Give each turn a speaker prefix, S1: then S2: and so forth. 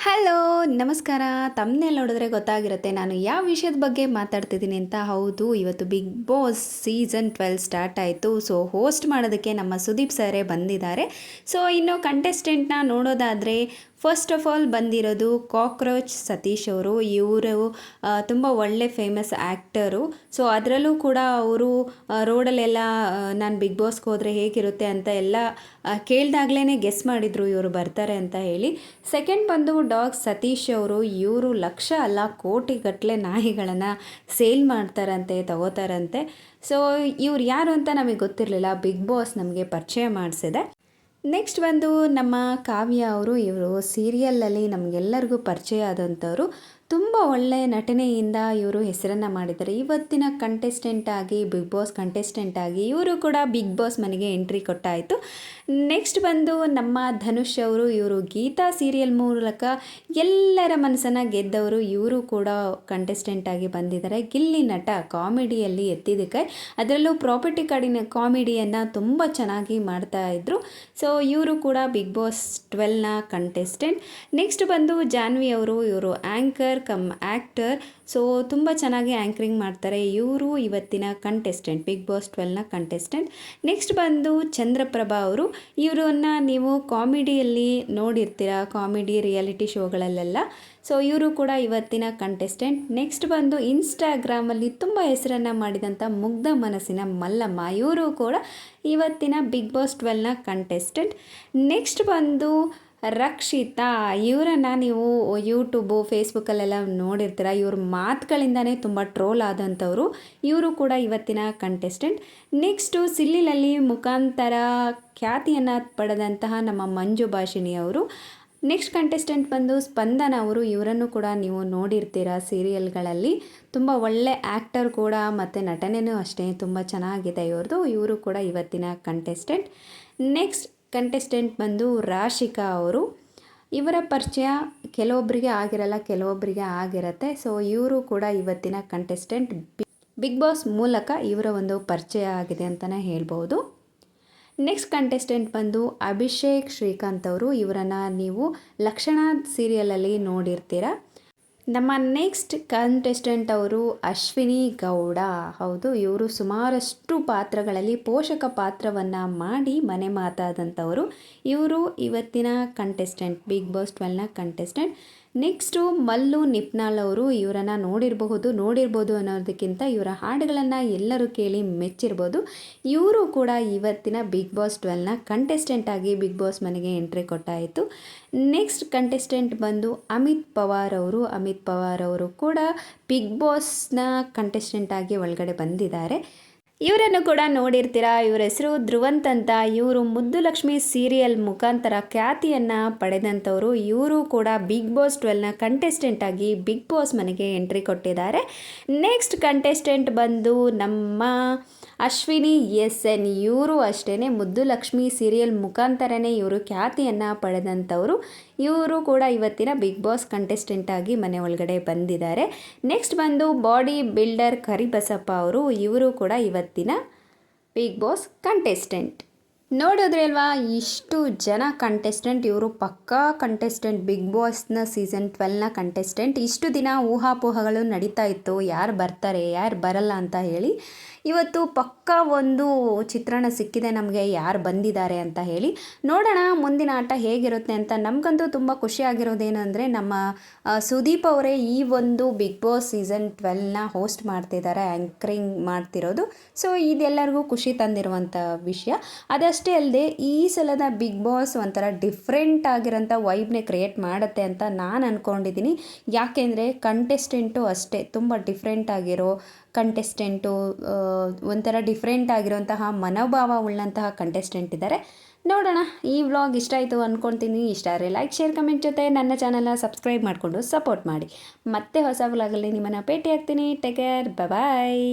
S1: Hello, ನಮಸ್ಕಾರ. ತಮ್ಮನೇಲಿ ನೋಡಿದ್ರೆ ಗೊತ್ತಾಗಿರುತ್ತೆ. ನಾನು ಯಾವ ವಿಷಯದ ಬಗ್ಗೆ ಮಾತಾಡ್ತಿದ್ದೀನಿ ಅಂತ? ಹೌದು, ಇವತ್ತು Bigg Boss season twelve start ಆಯಿತು. ಸೊ ಹೋಸ್ಟ್ ಮಾಡೋದಕ್ಕೆ ನಮ್ಮ ಸುದೀಪ್ ಸರೇ ಬಂದಿದ್ದಾರೆ. ಸೊ ಇನ್ನು ಕಂಟೆಸ್ಟೆಂಟ್ನ ನೋಡೋದಾದರೆ ಫಸ್ಟ್ ಆಫ್ ಆಲ್ ಬಂದಿರೋದು ಕಾಕ್ರೋಚ್ ಸತೀಶ್ ಅವರು. ಇವರು ತುಂಬ ಒಳ್ಳೆ ಫೇಮಸ್ ಆ್ಯಕ್ಟರು ಸೊ ಅದರಲ್ಲೂ ಕೂಡ ಅವರು ರೋಡಲ್ಲೆಲ್ಲ ನಾನು ಬಿಗ್ ಬಾಸ್ಗೆ ಹೋದರೆ ಹೇಗಿರುತ್ತೆ ಅಂತ ಎಲ್ಲ ಕೇಳಿದಾಗ್ಲೇ ಗೆಸ್ ಮಾಡಿದರು ಇವರು ಬರ್ತಾರೆ ಅಂತ ಹೇಳಿ. ಸೆಕೆಂಡ್ ಬಂದು ಡಾಗ್ ಸತೀಶ್ ಅವರು, ಇವರು ಲಕ್ಷ ಅಲ್ಲ ಕೋಟಿ ಗಟ್ಟಲೆ ನಾಯಿಗಳನ್ನು ಸೇಲ್ ಮಾಡ್ತಾರಂತೆ, ತಗೋತಾರಂತೆ. ಸೊ ಇವ್ರು ಯಾರು ಅಂತ ನಮಗೆ ಗೊತ್ತಿರಲಿಲ್ಲ. ಬಿಗ್ ಬಾಸ್ ನಮಗೆ ಪರಿಚಯ ಮಾಡಿಸಿದೆ. ನೆಕ್ಸ್ಟ್ ಬಂದು ನಮ್ಮ ಕಾವ್ಯ ಅವರು ಇವರು ಸೀರಿಯಲಲ್ಲಿ ನಮಗೆಲ್ಲರಿಗೂ ಪರಿಚಯ ಆದಂಥವ್ರು ತುಂಬ ಒಳ್ಳೆಯ ನಟನೆಯಿಂದ ಇವರು ಹೆಸರನ್ನು ಮಾಡಿದ್ದಾರೆ. ಇವತ್ತಿನ ಕಂಟೆಸ್ಟೆಂಟ್ ಆಗಿ ಬಿಗ್ ಬಾಸ್ ಕಂಟೆಸ್ಟೆಂಟ್ ಆಗಿ ಇವರು ಕೂಡ ಬಿಗ್ ಬಾಸ್ ಮನೆಗೆ ಎಂಟ್ರಿ ಕೊಟ್ಟಾಯಿತು. ನೆಕ್ಸ್ಟ್ ಬಂದು ನಮ್ಮ ಧನುಷ್ ಅವರು, ಇವರು ಗೀತಾ ಸೀರಿಯಲ್ ಮೂಲಕ ಎಲ್ಲರ ಮನಸ್ಸನ್ನು ಗೆದ್ದವರು ಇವರು ಕೂಡ ಕಂಟೆಸ್ಟೆಂಟ್ ಆಗಿ ಬಂದಿದ್ದಾರೆ. ಗಿಲ್ಲಿ ನಟ ಕಾಮಿಡಿಯಲ್ಲಿ ಎತ್ತಿದ್ದಕ್ಕೆ. ಅದರಲ್ಲೂ ಪ್ರಾಪರ್ಟಿ ಕಾರ್ಡಿನ ಕಾಮಿಡಿಯನ್ನು ತುಂಬ ಚೆನ್ನಾಗಿ ಮಾಡ್ತಾ ಇದ್ರು. ಸೊ ಇವರು ಕೂಡ ಬಿಗ್ ಬಾಸ್ ಟ್ವೆಲ್ನ ಕಂಟೆಸ್ಟೆಂಟ್ ನೆಕ್ಸ್ಟ್ ಬಂದು ಜಾನ್ವಿ ಅವರು, ಇವರು ಆ್ಯಂಕರ್ ಕಮ್ ಆ್ಯಕ್ಟರ್ ಸೊ ತುಂಬ ಚೆನ್ನಾಗಿ ಆ್ಯಂಕರಿಂಗ್ ಮಾಡ್ತಾರೆ ಇವರು ಇವತ್ತಿನ ಕಂಟೆಸ್ಟೆಂಟ್ ಬಿಗ್ ಬಾಸ್ ಟ್ವೆಲ್ನ ಕಂಟೆಸ್ಟೆಂಟ್ ನೆಕ್ಸ್ಟ್ ಬಂದು ಚಂದ್ರಪ್ರಭಾ ಅವರು. ಇವರನ್ನು ನೀವು ಕಾಮಿಡಿಯಲ್ಲಿ ನೋಡಿರ್ತೀರ? Comedy reality ಶೋಗಳಲ್ಲೆಲ್ಲ. ಸೊ ಇವರು ಕೂಡ ಇವತ್ತಿನ ಕಂಟೆಸ್ಟೆಂಟ್ ನೆಕ್ಸ್ಟ್ ಬಂದು ಇನ್ಸ್ಟಾಗ್ರಾಮಲ್ಲಿ ತುಂಬ ಹೆಸರನ್ನು ಮಾಡಿದಂಥ ಮುಗ್ಧ ಮನಸ್ಸಿನ ಮಲ್ಲಮ್ಮ, ಇವರು ಕೂಡ ಇವತ್ತಿನ ಬಿಗ್ ಬಾಸ್ ಟ್ವೆಲ್ನ ಕಂಟೆಸ್ಟೆಂಟ್ ನೆಕ್ಸ್ಟ್ ಬಂದು ರಕ್ಷಿತಾ, ಇವರನ್ನು ನೀವು ಯೂಟ್ಯೂಬು ಫೇಸ್ಬುಕ್ಕಲ್ಲೆಲ್ಲ ನೋಡಿರ್ತೀರ? ಇವ್ರ ಮಾತುಗಳಿಂದನೇ ತುಂಬ ಟ್ರೋಲ್ ಆದಂಥವರು. ಇವರು ಕೂಡ ಇವತ್ತಿನ ಕಂಟೆಸ್ಟೆಂಟ್ ನೆಕ್ಸ್ಟು ಸಿಲ್ಲಿಲಲ್ಲಿ ಮುಖಾಂತರ ಖ್ಯಾತಿಯನ್ನು ಪಡೆದಂತಹ ನಮ್ಮ ಮಂಜು ಭಾಷಿಣಿ ಅವರು. ನೆಕ್ಸ್ಟ್ ಕಂಟೆಸ್ಟೆಂಟ್ ಬಂದು ಸ್ಪಂದನ ಅವರು. ಇವರನ್ನು ಕೂಡ ನೀವು ನೋಡಿರ್ತೀರ ಸೀರಿಯಲ್ಗಳಲ್ಲಿ ತುಂಬ ಒಳ್ಳೆ ಆ್ಯಕ್ಟರ್ ಕೂಡ ಮತ್ತು ನಟನೆಯೂ ಅಷ್ಟೇ. ತುಂಬ ಚೆನ್ನಾಗಿದೆ ಇವ್ರದ್ದು ಇವರು ಕೂಡ ಇವತ್ತಿನ ಕಂಟೆಸ್ಟೆಂಟ್ ನೆಕ್ಸ್ಟ್ ಕಂಟೆಸ್ಟೆಂಟ್ ಬಂದು ರಾಶಿಕಾ ಅವರು. ಇವರ ಪರಿಚಯ ಕೆಲವೊಬ್ಬರಿಗೆ ಆಗಿರಲ್ಲ ಕೆಲವೊಬ್ಬರಿಗೆ ಆಗಿರತ್ತೆ. ಸೊ ಇವರು ಕೂಡ ಇವತ್ತಿನ ಕಂಟೆಸ್ಟೆಂಟ್ ಬಿಗ್ ಬಾಸ್ ಮೂಲಕ ಇವರ ಒಂದು ಪರಿಚಯ ಆಗಿದೆ ಅಂತಲೇ ಹೇಳ್ಬೋದು. ನೆಕ್ಸ್ಟ್ ಕಂಟೆಸ್ಟೆಂಟ್ ಬಂದು ಅಭಿಷೇಕ್ ಶ್ರೀಕಾಂತ್ ಅವರು. ಇವರನ್ನು ನೀವು ಲಕ್ಷಣ ಸೀರಿಯಲಲ್ಲಿ ನೋಡಿರ್ತೀರ? ನಮ್ಮ ನೆಕ್ಸ್ಟ್ ಕಂಟೆಸ್ಟೆಂಟ್ ಅವರು ಅಶ್ವಿನಿ ಗೌಡ. ಹೌದು, ಇವರು ಸುಮಾರಷ್ಟು ಪಾತ್ರಗಳಲ್ಲಿ ಪೋಷಕ ಪಾತ್ರವನ್ನು ಮಾಡಿ ಮನೆ ಮಾತಾದಂಥವರು. ಇವರು ಇವತ್ತಿನ ಕಂಟೆಸ್ಟೆಂಟ್ ಬಿಗ್ ಬಾಸ್ ಟ್ವೆಲ್ನ ಕಂಟೆಸ್ಟೆಂಟ್ ನೆಕ್ಸ್ಟು ಮಲ್ಲು ನಿಪ್ನಾಳ್ ಅವರು ಇವರನ್ನು ನೋಡಿರಬಹುದು, ನೋಡಿರ್ಬೋದು ಅನ್ನೋದಕ್ಕಿಂತ ಇವರ ಹಾಡುಗಳನ್ನು ಎಲ್ಲರೂ ಕೇಳಿ ಮೆಚ್ಚಿರ್ಬೋದು. ಇವರು ಕೂಡ ಇವತ್ತಿನ ಬಿಗ್ ಬಾಸ್ ಟ್ವೆಲ್ನ ಕಂಟೆಸ್ಟೆಂಟ್ ಆಗಿ ಬಿಗ್ ಬಾಸ್ ಮನೆಗೆ ಎಂಟ್ರಿ ಕೊಟ್ಟಾಯಿತು. ನೆಕ್ಸ್ಟ್ ಕಂಟೆಸ್ಟೆಂಟ್ ಬಂದು ಅಮಿತ್ ಪವಾರ್ ಅವರು, ಅಮಿತ್ ಪವಾರ್ ಅವರು ಕೂಡ ಬಿಗ್ ಬಾಸ್ನ ಕಂಟೆಸ್ಟೆಂಟ್ ಆಗಿ ಒಳಗಡೆ ಬಂದಿದ್ದಾರೆ. ಇವರನ್ನು ಕೂಡ ನೋಡಿರ್ತೀರಾ? ಇವರ ಹೆಸರು ಧ್ರುವಂತ್ ಅಂತ. ಇವರು ಮುದ್ದು ಲಕ್ಷ್ಮಿ ಸೀರಿಯಲ್ ಮುಖಾಂತರ ಖ್ಯಾತಿಯನ್ನು ಪಡೆದಂಥವರು. ಇವರು ಕೂಡ ಬಿಗ್ ಬಾಸ್ ಟ್ವೆಲ್ನ ಕಂಟೆಸ್ಟೆಂಟ್ ಆಗಿ ಬಿಗ್ ಬಾಸ್ ಮನೆಗೆ ಎಂಟ್ರಿ ಕೊಟ್ಟಿದ್ದಾರೆ. ನೆಕ್ಸ್ಟ್ ಕಂಟೆಸ್ಟೆಂಟ್ ಬಂದು ನಮ್ಮ ಅಶ್ವಿನಿ ಎಸ್ ಎನ್ ಇವರು ಅಷ್ಟೇ ಮುದ್ದು ಲಕ್ಷ್ಮಿ ಸೀರಿಯಲ್ ಮುಖಾಂತರನೇ ಇವರು ಖ್ಯಾತಿಯನ್ನು ಪಡೆದಂಥವರು. ಇವರು ಕೂಡ ಇವತ್ತಿನ ಬಿಗ್ ಬಾಸ್ ಕಂಟೆಸ್ಟೆಂಟ್ ಆಗಿ ಮನೆ ಒಳಗಡೆ ಬಂದಿದ್ದಾರೆ. ನೆಕ್ಸ್ಟ್ ಬಂದು ಬಾಡಿ ಬಿಲ್ಡರ್ ಕರಿಬಸಪ್ಪ ಅವರು. ಇವರು ಕೂಡ ಇವತ್ತಿನ ಬಿಗ್ ಬಾಸ್ ಕಂಟೆಸ್ಟೆಂಟ್ ನೋಡಿದ್ರೆ ಅಲ್ವಾ ಇಷ್ಟು ಜನ ಕಂಟೆಸ್ಟೆಂಟ್ ಇವರು ಪಕ್ಕಾ ಕಂಟೆಸ್ಟೆಂಟ್ ಬಿಗ್ ಬಾಸ್ನ ಸೀಸನ್ ಟ್ವೆಲ್ನ ಕಂಟೆಸ್ಟೆಂಟ್ ಇಷ್ಟು ದಿನ ಊಹಾಪೋಹಗಳು ನಡೀತಾ ಇತ್ತು. ಯಾರು ಬರ್ತಾರೆ, ಯಾರು ಬರಲ್ಲ ಅಂತ ಹೇಳಿ ಇವತ್ತು ಪಕ್ಕ ಒಂದು ಚಿತ್ರಣ ಸಿಕ್ಕಿದೆ ನಮಗೆ, ಯಾರು ಬಂದಿದ್ದಾರೆ ಅಂತ ಹೇಳಿ. ನೋಡೋಣ ಮುಂದಿನ ಆಟ ಹೇಗಿರುತ್ತೆ ಅಂತ. ನಮಗಂತೂ ತುಂಬ ಖುಷಿಯಾಗಿರೋದೇನು ಅಂದರೆ, ನಮ್ಮ ಸುದೀಪ್ ಅವರೇ ಈ ಒಂದು ಬಿಗ್ ಬಾಸ್ ಸೀಸನ್ ಟ್ವೆಲ್ನ ಹೋಸ್ಟ್ ಮಾಡ್ತಿದ್ದಾರೆ ಆ್ಯಂಕರಿಂಗ್ ಮಾಡ್ತಿರೋದು. ಸೊ ಇದೆಲ್ಲರಿಗೂ ಖುಷಿ ತಂದಿರುವಂಥ ವಿಷಯ. ಅದಷ್ಟೇ ಅಲ್ಲದೆ ಈ ಸಲದ ಬಿಗ್ ಬಾಸ್ ಒಂಥರ ಡಿಫ್ರೆಂಟ್ ಆಗಿರೋಂಥ ವೈಬ್ನೇ ಕ್ರಿಯೇಟ್ ಮಾಡುತ್ತೆ ಅಂತ ನಾನು ಅಂದ್ಕೊಂಡಿದ್ದೀನಿ ಯಾಕೆಂದರೆ ಕಂಟೆಸ್ಟೆಂಟು ಅಷ್ಟೇ, ತುಂಬ ಡಿಫ್ರೆಂಟ್ ಆಗಿರೋ ಕಂಟೆಸ್ಟೆಂಟು ಒಂಥರ ಡಿಫ್ರೆಂಟ್ ಆಗಿರುವಂತಹ ಮನೋಭಾವ ಉಳ್ಳಂತಹ ಕಂಟೆಸ್ಟೆಂಟ್ ಇದ್ದಾರೆ ನೋಡೋಣ, ಈ ವ್ಲಾಗ್ ಇಷ್ಟ ಆಯಿತು ಅಂದ್ಕೊಳ್ತೀನಿ ಇಷ್ಟ ಆದರೆ ಲೈಕ್ ಶೇರ್ ಕಮೆಂಟ್ ಜೊತೆ ನನ್ನ ಚಾನಲ್ನ ಸಬ್ಸ್ಕ್ರೈಬ್ ಮಾಡಿಕೊಂಡು ಸಪೋರ್ಟ್ ಮಾಡಿ. ಮತ್ತೆ ಹೊಸ ವ್ಲಾಗಲ್ಲಿ ನಿಮ್ಮನ್ನು ಭೇಟಿ ಆಗ್ತೀನಿ ಟೇಕ್ ಕೇರ್ ಬಾಯ್